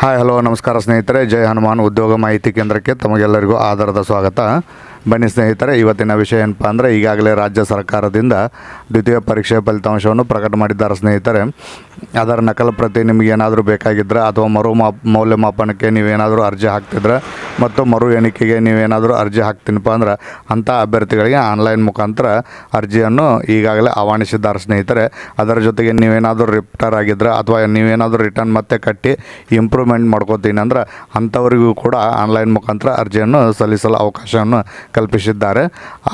Hi hello ನಮಸ್ಕಾರ ಸ್ನೇಹಿತರೆ. ಜೈ ಹನುಮಾನ್ ಉದ್ಯೋಗ ಮಾಹಿತಿ ಕೇಂದ್ರಕ್ಕೆ ತಮಗೆಲ್ಲರಿಗೂ ಆಧಾರದ ಸ್ವಾಗತ. ಬನ್ನಿ ಸ್ನೇಹಿತರೆ, ಇವತ್ತಿನ ವಿಷಯ ಏನಪ್ಪ ಅಂದರೆ, ಈಗಾಗಲೇ ರಾಜ್ಯ ಸರ್ಕಾರದಿಂದ ದ್ವಿತೀಯ ಪರೀಕ್ಷೆ ಫಲಿತಾಂಶವನ್ನು ಪ್ರಕಟ ಮಾಡಿದ್ದಾರೆ ಸ್ನೇಹಿತರೆ. ಅದರ ನಕಲು ಪ್ರತಿ ನಿಮಗೆ ಏನಾದರೂ ಬೇಕಾಗಿದ್ದರೆ ಅಥವಾ ಮರು ಮಾ, ಮೌಲ್ಯಮಾಪನಕ್ಕೆ ನೀವೇನಾದರೂ ಅರ್ಜಿ ಹಾಕ್ತಿದ್ರೆ, ಮತ್ತು ಮರು ಎಣಿಕೆಗೆ ನೀವೇನಾದರೂ ಅರ್ಜಿ ಹಾಕ್ತೀನಪ್ಪ ಅಂದ್ರೆ, ಅಂಥ ಅಭ್ಯರ್ಥಿಗಳಿಗೆ ಆನ್ಲೈನ್ ಮುಖಾಂತರ ಅರ್ಜಿಯನ್ನು ಈಗಾಗಲೇ ಆಹ್ವಾನಿಸಿದ್ದಾರೆ ಸ್ನೇಹಿತರೆ. ಅದರ ಜೊತೆಗೆ ನೀವೇನಾದರೂ ರಿಪ್ಟರ್ ಆಗಿದ್ದರೆ ಅಥವಾ ನೀವೇನಾದರೂ ರಿಟರ್ನ್ ಮತ್ತೆ ಕಟ್ಟಿ ಇಂಪ್ರೂವ್ಮೆಂಟ್ ಮಾಡ್ಕೋತೀನಿ ಅಂದ್ರೆ, ಅಂಥವರಿಗೂ ಕೂಡ ಆನ್ಲೈನ್ ಮುಖಾಂತರ ಅರ್ಜಿಯನ್ನು ಸಲ್ಲಿಸಲು ಅವಕಾಶವನ್ನು ಕಲ್ಪಿಸಿದ್ದಾರೆ.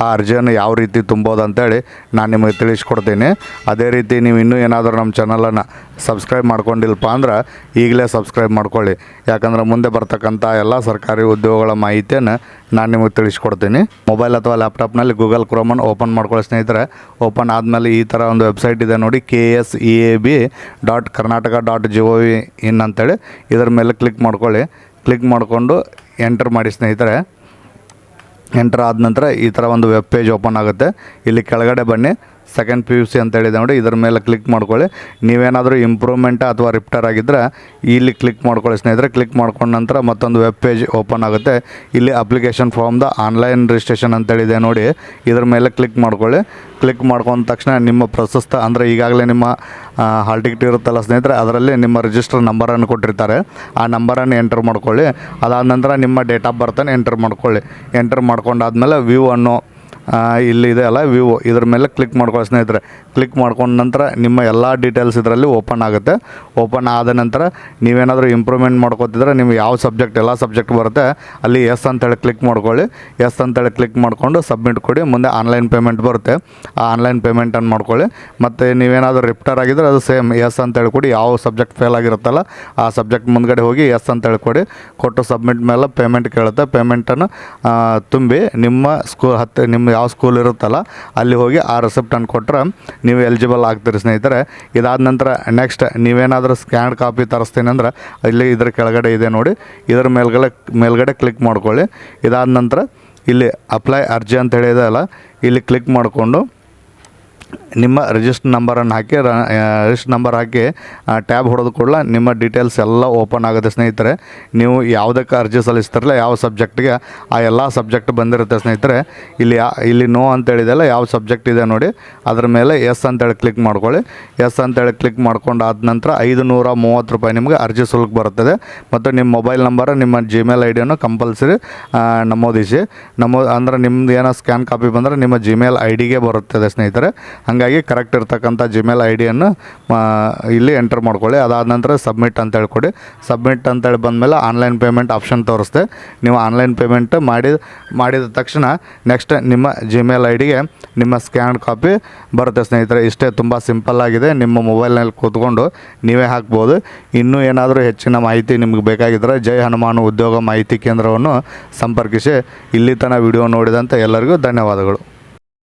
ಆ ಅರ್ಜಿಯನ್ನು ಯಾವ ರೀತಿ ತುಂಬೋದು ಅಂತೇಳಿ ನಾನು ನಿಮಗೆ ತಿಳಿಸ್ಕೊಡ್ತೀನಿ. ಅದೇ ರೀತಿ ನೀವು ಇನ್ನೂ ಏನಾದರೂ ನಮ್ಮ ಚಾನಲನ್ನು ಸಬ್ಸ್ಕ್ರೈಬ್ ಮಾಡ್ಕೊಂಡಿಲ್ಲಪ್ಪ ಅಂದ್ರೆ ಈಗಲೇ ಸಬ್ಸ್ಕ್ರೈಬ್ ಮಾಡ್ಕೊಳ್ಳಿ. ಯಾಕಂದ್ರೆ ಮುಂದೆ ಬರ್ತಕ್ಕಂಥ ಎಲ್ಲ ಸರ್ಕಾರಿ ಉದ್ಯೋಗಗಳ ಮಾಹಿತಿಯನ್ನು ನಾನು ನಿಮಗೆ ತಿಳಿಸ್ಕೊಡ್ತೀನಿ. ಮೊಬೈಲ್ ಅಥವಾ ಲ್ಯಾಪ್ಟಾಪ್ನಲ್ಲಿ ಗೂಗಲ್ ಕ್ರೋಮನ್ನು ಓಪನ್ ಮಾಡ್ಕೊಳ್ಳಿ ಸ್ನೇಹಿತರೆ ಓಪನ್ ಆದಮೇಲೆ ಈ ಥರ ಒಂದು ವೆಬ್ಸೈಟ್ ಇದೆ ನೋಡಿ K S E A B dot Karnataka dot G O V in ಅಂತೇಳಿ. ಇದರ ಮೇಲೆ ಕ್ಲಿಕ್ ಮಾಡ್ಕೊಳ್ಳಿ. ಕ್ಲಿಕ್ ಮಾಡಿಕೊಂಡು ಎಂಟರ್ ಮಾಡಿ ಸ್ನೇಹಿತರೆ. ಎಂಟರ್ ಆದ ನಂತರ ಈ ಥರ ಒಂದು ವೆಬ್ ಪೇಜ್ ಓಪನ್ ಆಗುತ್ತೆ. ಇಲ್ಲಿ ಕೆಳಗಡೆ ಬನ್ನಿ. ಸೆಕೆಂಡ್ ಪಿ ಯು ಸಿ ಅಂತ ಹೇಳಿದೆ ನೋಡಿ, ಇದ್ರ ಮೇಲೆ ಕ್ಲಿಕ್ ಮಾಡ್ಕೊಳ್ಳಿ. ನೀವೇನಾದರೂ ಇಂಪ್ರೂವ್ಮೆಂಟ್ ಅಥವಾ ರಿಪ್ಟರ್ ಆಗಿದ್ದರೆ ಇಲ್ಲಿ ಕ್ಲಿಕ್ ಮಾಡ್ಕೊಳ್ಳಿ ಸ್ನೇಹಿತರೆ. ಕ್ಲಿಕ್ ಮಾಡ್ಕೊಂಡ ನಂತರ ಮತ್ತೊಂದು ವೆಬ್ ಪೇಜ್ ಓಪನ್ ಆಗುತ್ತೆ. ಇಲ್ಲಿ application form the online registration ಅಂತೇಳಿದೆ ನೋಡಿ, ಇದ್ರ ಮೇಲೆ ಕ್ಲಿಕ್ ಮಾಡ್ಕೊಳ್ಳಿ. ಕ್ಲಿಕ್ ಮಾಡ್ಕೊಂಡ ತಕ್ಷಣ ನಿಮ್ಮ ಪ್ರಶಸ್ತ, ಅಂದರೆ ಈಗಾಗಲೇ ನಿಮ್ಮ ಹಾಲ್ ಟಿಕೆಟ್ ಇರುತ್ತಲ್ಲ ಸ್ನೇಹಿತರೆ, ಅದರಲ್ಲಿ ನಿಮ್ಮ ರಿಜಿಸ್ಟರ್ ನಂಬರನ್ನು ಕೊಟ್ಟಿರ್ತಾರೆ. ಆ ನಂಬರನ್ನು ಎಂಟರ್ ಮಾಡ್ಕೊಳ್ಳಿ. ಅದಾದ ನಂತರ ನಿಮ್ಮ ಡೇಟ್ ಆಫ್ ಬರ್ತನ್ನು ಎಂಟರ್ ಮಾಡ್ಕೊಳ್ಳಿ. ಎಂಟರ್ ಮಾಡ್ಕೊಂಡಾದ್ಮೇಲೆ ವ್ಯೂ ಅನ್ನೋ ಆ, ಇಲ್ಲಿ ಇದೆ ಅಲ್ಲ ವಿವೋ ಇದ್ರ ಮೇಲೆ ಕ್ಲಿಕ್ ಮಾಡ್ಕೊಳ್ಳಿ ಸ್ನೇಹಿತರೆ. ಕ್ಲಿಕ್ ಮಾಡ್ಕೊಂಡ ನಂತರ ನಿಮ್ಮ ಎಲ್ಲ ಡೀಟೇಲ್ಸ್ ಇದರಲ್ಲಿ ಓಪನ್ ಆಗುತ್ತೆ. ಓಪನ್ ಆದ ನಂತರ ನೀವೇನಾದರೂ ಇಂಪ್ರೂವ್ಮೆಂಟ್ ಮಾಡ್ಕೋತಿದ್ರೆ ನಿಮ್ಗೆ ಯಾವ ಸಬ್ಜೆಕ್ಟ್ ಎಲ್ಲ ಸಬ್ಜೆಕ್ಟ್ ಬರುತ್ತೆ, ಅಲ್ಲಿ ಎಸ್ ಅಂತೇಳಿ ಕ್ಲಿಕ್ ಮಾಡ್ಕೊಳ್ಳಿ. ಎಸ್ ಅಂತೇಳಿ ಕ್ಲಿಕ್ ಮಾಡಿಕೊಂಡು ಸಬ್ಮಿಟ್ ಕೊಡಿ. ಮುಂದೆ ಆನ್ಲೈನ್ ಪೇಮೆಂಟ್ ಬರುತ್ತೆ. ಆ ಆನ್ಲೈನ್ ಪೇಮೆಂಟನ್ನು ಮಾಡ್ಕೊಳ್ಳಿ. ಮತ್ತು ನೀವೇನಾದರೂ ರಿಪ್ಟರ್ ಆಗಿದ್ರೆ ಅದು ಸೇಮ್ ಎಸ್ ಅಂತೇಳಿ ಕೊಡಿ. ಯಾವ ಸಬ್ಜೆಕ್ಟ್ ಫೇಲ್ ಆಗಿರುತ್ತಲ್ಲ, ಆ ಸಬ್ಜೆಕ್ಟ್ ಮುಂದ್ಗಡೆ ಹೋಗಿ ಎಸ್ ಅಂತೇಳಿ ಕೊಡಿ. ಕೊಟ್ಟು ಸಬ್ಮಿಟ್ ಮೇಲೆ ಪೇಮೆಂಟ್ ಕೇಳುತ್ತೆ. ಪೇಮೆಂಟನ್ನು ತುಂಬಿ ನಿಮ್ಮ ಸ್ಕೂಲ್ ಹತ್ತಿ, ನಿಮ್ಮ ಯಾವ ಸ್ಕೂಲ್ ಇರುತ್ತಲ್ಲ, ಅಲ್ಲಿ ಹೋಗಿ ಆ ರೆಸಿಪ್ಟನ್ನು ಕೊಟ್ಟರೆ ನೀವು ಎಲಿಜಿಬಲ್ ಆಗ್ತೀರಿ ಸ್ನೇಹಿತರೆ. ಇದಾದ ನಂತರ ನೆಕ್ಸ್ಟ್ ನೀವೇನಾದರೂ ಸ್ಕ್ಯಾನ್ ಕಾಪಿ ತರಿಸ್ತೀನಿ ಅಂದ್ರೆ ಇಲ್ಲಿ ಇದ್ರ ಕೆಳಗಡೆ ಇದೆ ನೋಡಿ. ಇದರ ಮೇಲ್ಗಡೆ ಮೇಲ್ಗಡೆ ಕ್ಲಿಕ್ ಮಾಡ್ಕೊಳ್ಳಿ. ಇದಾದ ನಂತರ ಇಲ್ಲಿ ಅಪ್ಲೈ ಅರ್ಜಿ ಅಂತ ಹೇಳಿದೆ ಅಲ್ಲ. ಇಲ್ಲಿ ಕ್ಲಿಕ್ ಮಾಡಿಕೊಂಡು ನಿಮ್ಮ ರಿಜಿಸ್ಟರ್ ನಂಬರನ್ನು ಹಾಕಿ ರಿಜಿಸ್ಟರ್ ನಂಬರ್ ಹಾಕಿ ಟ್ಯಾಬ್ ಹೊಡೆದು ಕೂಡಲ ನಿಮ್ಮ ಡೀಟೇಲ್ಸ್ ಎಲ್ಲ ಓಪನ್ ಆಗುತ್ತೆ ಸ್ನೇಹಿತರೆ. ನೀವು ಯಾವುದಕ್ಕೆ ಅರ್ಜಿ ಸಲ್ಲಿಸ್ತಿರಲ್ಲ, ಯಾವ ಸಬ್ಜೆಕ್ಟ್ಗೆ ಆ ಎಲ್ಲ ಸಬ್ಜೆಕ್ಟ್ ಬಂದಿರುತ್ತೆ ಸ್ನೇಹಿತರೆ. ಇಲ್ಲಿ ಇಲ್ಲಿ ನೋ ಅಂತೇಳಿದೆಲ್ಲ ಯಾವ ಸಬ್ಜೆಕ್ಟ್ ಇದೆ ನೋಡಿ. ಅದ್ರ ಮೇಲೆ ಎಸ್ ಅಂತೇಳಿ ಕ್ಲಿಕ್ ಮಾಡ್ಕೊಳ್ಳಿ. ಎಸ್ ಅಂತೇಳಿ ಕ್ಲಿಕ್ ಮಾಡ್ಕೊಂಡು ಆದ ನಂತರ ಐದು ನೂರ ಮೂವತ್ತು ರೂಪಾಯಿ ನಿಮಗೆ ಅರ್ಜಿ ಶುಲ್ಕ ಬರುತ್ತದೆ. ಮತ್ತು ನಿಮ್ಮ ಮೊಬೈಲ್ ನಂಬರ್ ನಿಮ್ಮ ಜಿಮೇಲ್ ಐ ಡಿಯನ್ನು ಕಂಪಲ್ಸರಿ ನಮೂದಿಸಿ. ನಮೋ, ಅಂದರೆ ನಿಮ್ಮದು ಏನೋ ಸ್ಕ್ಯಾನ್ ಕಾಪಿ ಬಂದರೆ ನಿಮ್ಮ ಜಿಮೇಲ್ ಐ ಡಿಗೆ ಬರುತ್ತದೆ ಸ್ನೇಹಿತರೆ. ಹಾಗಾಗಿ ಕರೆಕ್ಟ್ ಇರ್ತಕ್ಕಂಥ ಜಿಮೇಲ್ ಐ ಡಿಯನ್ನು ಇಲ್ಲಿ ಎಂಟರ್ ಮಾಡ್ಕೊಳ್ಳಿ. ಅದಾದ ನಂತರ ಸಬ್ಮಿಟ್ ಅಂತ ಹೇಳ್ಕೊಡಿ. ಸಬ್ಮಿಟ್ ಅಂತೇಳಿ ಬಂದಮೇಲೆ ಆನ್ಲೈನ್ ಪೇಮೆಂಟ್ ಆಪ್ಷನ್ ತೋರಿಸ್ದೆ. ನೀವು ಆನ್ಲೈನ್ ಪೇಮೆಂಟ್ ಮಾಡಿ, ಮಾಡಿದ ತಕ್ಷಣ ನೆಕ್ಸ್ಟ್ ನಿಮ್ಮ ಜಿಮೇಲ್ ಐ ಡಿಗೆ ನಿಮ್ಮ ಸ್ಕ್ಯಾನ್ ಕಾಪಿ ಬರುತ್ತೆ ಸ್ನೇಹಿತರೆ. ಇಷ್ಟೇ ತುಂಬ ಸಿಂಪಲ್ ಆಗಿದೆ. ನಿಮ್ಮ ಮೊಬೈಲ್ನಲ್ಲಿ ಕೂತ್ಕೊಂಡು ನೀವೇ ಹಾಕ್ಬೋದು. ಇನ್ನೂ ಏನಾದರೂ ಹೆಚ್ಚಿನ ಮಾಹಿತಿ ನಿಮಗೆ ಬೇಕಾಗಿದ್ದರೆ ಜೈ ಹನುಮಾನ್ ಉದ್ಯೋಗ ಮಾಹಿತಿ ಕೇಂದ್ರವನ್ನು ಸಂಪರ್ಕಿಸಿ. ಇಲ್ಲಿ ತನಕ ವಿಡಿಯೋ ನೋಡಿದಂಥ ಎಲ್ಲರಿಗೂ ಧನ್ಯವಾದಗಳು.